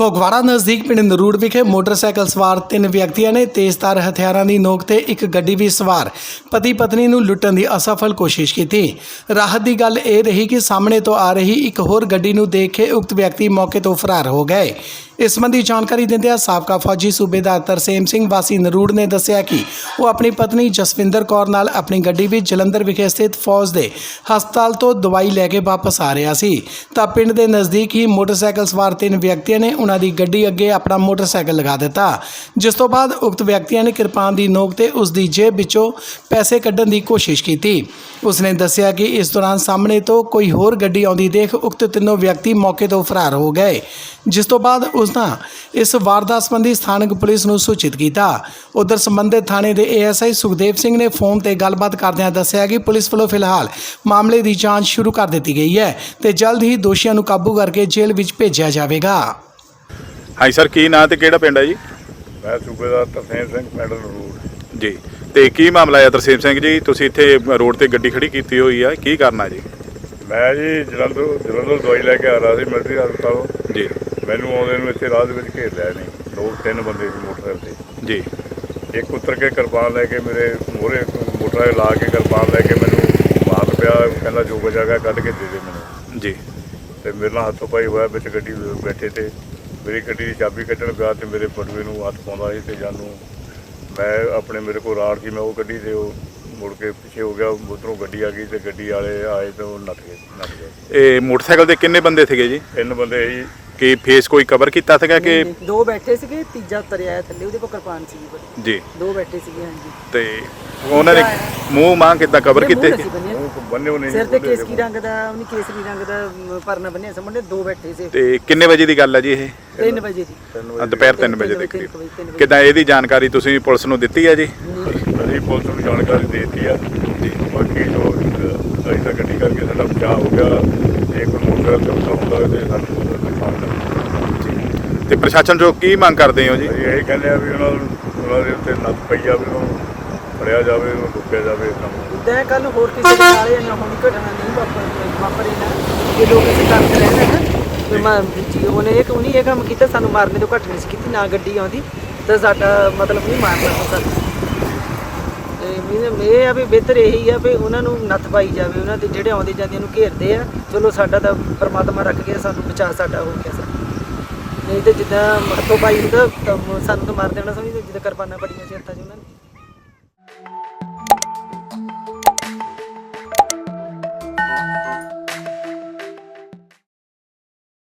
ਫਗਵਾੜਾ ਨਜ਼ਦੀਕ ਪਿੰਡ ਨਰੂੜ ਵਿਖੇ ਮੋਟਰਸਾਈਕਲ ਸਵਾਰ ਤਿੰਨ ਵਿਅਕਤੀਆਂ ਨੇ ਤੇਜ਼ਧਾਰ ਹਥਿਆਰਾਂ ਦੀ ਨੋਕ ਤੇ ਇੱਕ ਗੱਡੀ ਵੀ ਸਵਾਰ ਪਤੀ ਪਤਨੀ ਨੂੰ ਲੁੱਟਣ ਦੀ ਅਸਫਲ ਕੋਸ਼ਿਸ਼ ਕੀਤੀ। ਰਾਹਤ ਦੀ ਗੱਲ ਇਹ ਰਹੀ ਕਿ ਸਾਹਮਣੇ ਤੋਂ ਆ ਰਹੀ ਇੱਕ ਹੋਰ ਗੱਡੀ ਨੂੰ ਦੇਖ ਕੇ ਉਕਤ ਵਿਅਕਤੀ ਮੌਕੇ ਤੋਂ ਫਰਾਰ ਹੋ ਗਏ। ਇਸ ਸੰਬੰਧੀ ਜਾਣਕਾਰੀ ਦਿੰਦਿਆਂ ਸਾਬਕਾ ਫੌਜੀ ਸੂਬੇਦਾਰ ਤਰਸੇਮ ਸਿੰਘ ਵਾਸੀ ਨਰੂੜ ਨੇ ਦੱਸਿਆ ਕਿ ਉਹ ਆਪਣੀ ਪਤਨੀ ਜਸਵਿੰਦਰ ਕੌਰ ਨਾਲ ਆਪਣੀ ਗੱਡੀ ਵਿੱਚ ਜਲੰਧਰ ਵਿਖੇ ਸਥਿਤ ਫੌਜ ਦੇ ਹਸਪਤਾਲ ਤੋਂ ਦਵਾਈ ਲੈ ਕੇ ਵਾਪਸ ਆ ਰਿਹਾ ਸੀ। ਤਾਂ ਪਿੰਡ ਦੇ ਨਜ਼ਦੀਕ ਹੀ ਮੋਟਰਸਾਈਕਲ ਸਵਾਰ ਤਿੰਨ ਵਿਅਕਤੀਆਂ ਨੇ ਉਹਨਾਂ ਦੀ ਗੱਡੀ ਅੱਗੇ ਆਪਣਾ ਮੋਟਰਸਾਈਕਲ ਲਗਾ ਦਿੱਤਾ। ਜਿਸ ਤੋਂ ਬਾਅਦ ਉਕਤ ਵਿਅਕਤੀਆਂ ਨੇ ਕਿਰਪਾਨ ਦੀ ਨੋਕ ਤੇ ਉਸ ਦੀ ਜੇਬ ਵਿੱਚੋਂ ਪੈਸੇ ਕੱਢਣ ਦੀ ਕੋਸ਼ਿਸ਼ ਕੀਤੀ। ਉਸਨੇ ਦੱਸਿਆ ਕਿ ਇਸ ਦੌਰਾਨ ਸਾਹਮਣੇ ਤੋਂ ਕੋਈ ਹੋਰ ਗੱਡੀ ਆਉਂਦੀ ਦੇਖ ਉਕਤ ਤਿੰਨੋਂ ਵਿਅਕਤੀ ਮੌਕੇ ਤੋਂ ਫਰਾਰ ਹੋ ਗਏ। ਜਿਸ ਤੋਂ ਬਾਅਦ ਉਸਨੇ ਇਸ ਵਾਰਦਾਤ ਸੰਬੰਧੀ ਸਥਾਨਕ ਪੁਲਿਸ ਨੂੰ ਸੂਚਿਤ ਕੀਤਾ। ਉਧਰ ਸੰਬੰਧਿਤ ਥਾਣੇ ਦੇ ਏਐਸਆਈ ਸੁਖਦੇਵ ਸਿੰਘ ਨੇ ਫੋਨ ਤੇ ਗੱਲਬਾਤ ਕਰਦਿਆਂ ਦੱਸਿਆ ਕਿ ਪੁਲਿਸ ਵੱਲੋਂ ਫਿਲਹਾਲ ਮਾਮਲੇ ਦੀ ਜਾਂਚ ਸ਼ੁਰੂ ਕਰ ਦਿੱਤੀ ਗਈ ਹੈ ਤੇ ਜਲਦ ਹੀ ਦੋਸ਼ੀਆਂ ਨੂੰ ਕਾਬੂ ਕਰਕੇ ਜੇਲ੍ਹ ਵਿੱਚ ਭੇਜਿਆ ਜਾਵੇਗਾ। ਹਾਂਜੀ ਸਰ ਕੀ ਨਾਂ ਤੇ ਕਿਹੜਾ ਪਿੰਡ ਹੈ ਜੀ? ਮੈਂ ਸੂਬੇਦਾਰ ਤਰਸੇਮ ਸਿੰਘ ਮੈਡਲ ਰੋਡ ਜੀ ਤੇ ਕੀ ਮਾਮਲਾ ਹੈ ਤਰਸੇਮ ਸਿੰਘ ਜੀ? ਤੁਸੀਂ ਇੱਥੇ ਰੋਡ ਤੇ ਗੱਡੀ ਖੜੀ ਕੀਤੀ ਹੋਈ ਆ ਕੀ ਕਰਨਾ ਜੀ? ਮੈਂ ਜੀ ਜਲੰਧਰ ਜਲੰਧਰ ਦਵਾਈ ਲੈ ਕੇ ਆ ਰਿਹਾ ਸੀ ਮਿਲਟਰੀ ਹਸਪਤਾਲੋਂ। ਜੀ। ਮੈਨੂੰ ਆਉਂਦੇ ਨੂੰ ਇੱਥੇ ਰਾਹ ਦੇ ਵਿੱਚ ਘੇਰ ਲਿਆ ਨਹੀਂ ਦੋ ਤਿੰਨ ਬੰਦੇ ਸੀ ਮੋਟਰਸਾਈਕਲ ਜੀ। ਤੇ ਇੱਕ ਉਤਰ ਕੇ ਕਿਰਪਾਨ ਲੈ ਕੇ ਮੇਰੇ ਮੋਹਰੇ ਮੋਟਰਸਾਈਕਲ ਲਾ ਕੇ ਕਿਰਪਾਨ ਲੈ ਕੇ ਮੈਨੂੰ ਮਾਰ ਪਿਆ ਕਹਿੰਦਾ ਜੋ ਬਚਾਗਾ ਕੱਢ ਕੇ ਦੇ ਦੇ ਮੈਨੂੰ। ਜੀ। ਤੇ ਮੇਰੇ ਨਾਲ ਹੱਥੋਂ ਪਾਈ ਹੋਇਆ ਵਿੱਚ ਗੱਡੀ ਬੈਠੇ ਤੇ। ਮੇਰੀ ਗੱਡੀ ਦੀ ਚਾਬੀ ਕੱਢਣ ਗਿਆ ਤੇ ਮੇਰੇ ਪਟਵੇ ਨੂੰ ਹੱਥ ਪਾਉਂਦਾ ਸੀ ਤੇ ਜਾਨੂੰ ਮੈਂ ਆਪਣੇ ਮੇਰੇ ਕੋਲ ਰਾੜ ਸੀ ਮੈਂ ਉਹ ਗੱਡੀ ਤੇ ਉਹ ਮੁੜ ਕੇ ਪਿੱਛੇ ਹੋ ਗਿਆ ਉਧਰੋਂ ਗੱਡੀ ਆ ਗਈ ਤੇ ਗੱਡੀ ਵਾਲੇ ਆਏ ਤੇ ਉਹ ਨੱਠ ਗਏ ਨੱਠ ਗਏ। ਇਹ ਮੋਟਰਸਾਈਕਲ ਤੇ ਕਿੰਨੇ ਬੰਦੇ ਸੀਗੇ ਜੀ? ਤਿੰਨ ਬੰਦੇ ਸੀ। ਕੀ ਫੇਸ ਕੋਈ ਕਵਰ ਕੀਤਾ ਸੀਗਾ ਕਿ ਦੋ ਬੈਠੇ ਸੀਗੇ ਤੀਜਾ ਉਤਰਿਆ ਆਇਆ ਥੱਲੇ ਉਹਦੇ ਕੋਲ ਕਿਰਪਾਨ ਸੀਗੀ ਬੜੀ। ਜੀ। ਦੋ ਬੈਠੇ ਸੀਗੇ ਹਾਂਜੀ। ਤੇ ਉਹਨਾਂ ਨੇ ਮੂੰਹ ਮਾਂ ਕਿੱਦਾਂ ਕਵਰ ਕੀਤੇ ਬੰਨੇ ਹੋਣੇ ਸਿਰ ਤੇ ਕੇਸਰੀ ਰੰਗ ਦਾ ਉਹਨੇ ਕੇਸਰੀ ਰੰਗ ਦਾ ਪਰਨਾ ਬੰਨਿਆ ਸੀ। ਮੁੰਡੇ ਦੋ ਬੈਠੇ ਸੀ। ਤੇ ਕਿੰਨੇ ਵਜੇ ਦੀ ਗੱਲ ਹੈ ਜੀ ਇਹ? 3 ਵਜੇ ਦੀ। ਅ, ਦੁਪਹਿਰ 3 ਵਜੇ ਦੇ। ਕਰੀਬ। ਕਿੱਦਾਂ ਇਹਦੀ ਜਾਣਕਾਰੀ ਤੁਸੀਂ ਪੁਲਿਸ ਨੂੰ ਦਿੱਤੀ ਹੈ ਜੀ? ਅਸੀਂ ਪੁਲਿਸ ਨੂੰ ਜਾਣਕਾਰੀ ਦੇ ਦਿੱਤੀ ਆ। ਜੀ ਬਾਕੀ ਜੋ ਅਸੀਂ ਤਾਂ ਗੱਡੀ ਕਰਕੇ ਸਾਡਾ ਬਚਾਅ ਹੋ ਗਿਆ। ਜੇ ਕੋਈ ਮੋਟਰ ਤੇ ਹੁੰਦਾ ਤੇ ਸਾਨੂੰ ਤੇ ਪ੍ਰਸ਼ਾਸਨ ਤੋਂ ਕੀ ਮੰਗ ਕਰਦੇ ਹੋ ਜੀ? ਅਸੀਂ ਇਹ ਕਹਿੰਦੇ ਆ ਵੀ ਉਹਨਾਂ ਨੂੰ ਉਹਨਾਂ ਦੇ ਉੱਤੇ ਨੱਥ ਪਈ ਜਾਵੇ ਉਹਨਾਂ ਨੂੰ ਫੜਿਆ ਜਾਵੇ ਉਹਨੂੰ ਰੁਕਿਆ ਜਾਵੇ ਕੰਮ। ਇਦਾਂ ਕੱਲ ਹੋਰ ਕਿਸੇ ਦੇ ਨਾਲ ਜਾਂ ਹੋਣੀ ਘਟਨਾ ਨਹੀਂ ਵਾਪਰ ਵਾਪਰੇ ਨਾ ਇਹ ਲੋਕ ਇਸ ਕਰਦੇ ਰਹਿੰਦੇ ਨਾ ਤੇ ਮੈਂ ਜੀ ਉਹਨੇ ਇਹ ਉਹਨੇ ਇਹ ਕੰਮ ਕੀਤਾ ਸਾਨੂੰ ਮਾਰਨੇ ਤੋਂ ਘੱਟ ਨਹੀਂ ਸੀ ਕੀਤੀ ਨਾ ਗੱਡੀ ਆਉਂਦੀ ਤੇ ਸਾਡਾ ਮਤਲਬ ਨਹੀਂ ਮਾਰਨਾ ਤੇ ਮੈਨੂੰ ਇਹ ਆ ਵੀ ਬਿਹਤਰ ਇਹੀ ਆ ਵੀ ਉਹਨਾਂ ਨੂੰ ਨੱਥ ਪਾਈ ਜਾਵੇ ਉਹਨਾਂ ਦੇ ਜਿਹੜੇ ਆਉਂਦੇ ਜਾਂਦੇ ਨੂੰ ਘੇਰਦੇ ਆ ਚਲੋ ਸਾਡਾ ਤਾਂ ਪਰਮਾਤਮਾ ਰੱਖ ਕੇ ਸਾਨੂੰ ਬਚਾ ਸਾਡਾ ਹੋ ਗਿਆ ਸਰ ਨਹੀਂ ਤੇ ਜਿੱਦਾਂ ਹੱਥੋਂ ਪਾਈ ਹੁੰਦਾ ਤਾਂ ਸਾਨੂੰ ਤਾਂ ਮਾਰ ਦੇਣਾ ਸਮਝਦੇ ਜਿੱਦਾਂ ਕਿਰਪਾਨਾਂ ਬੜੀਆਂ ਸੀ ਹੱਥਾਂ 'ਚ ਉਹਨਾਂ ਨੇ।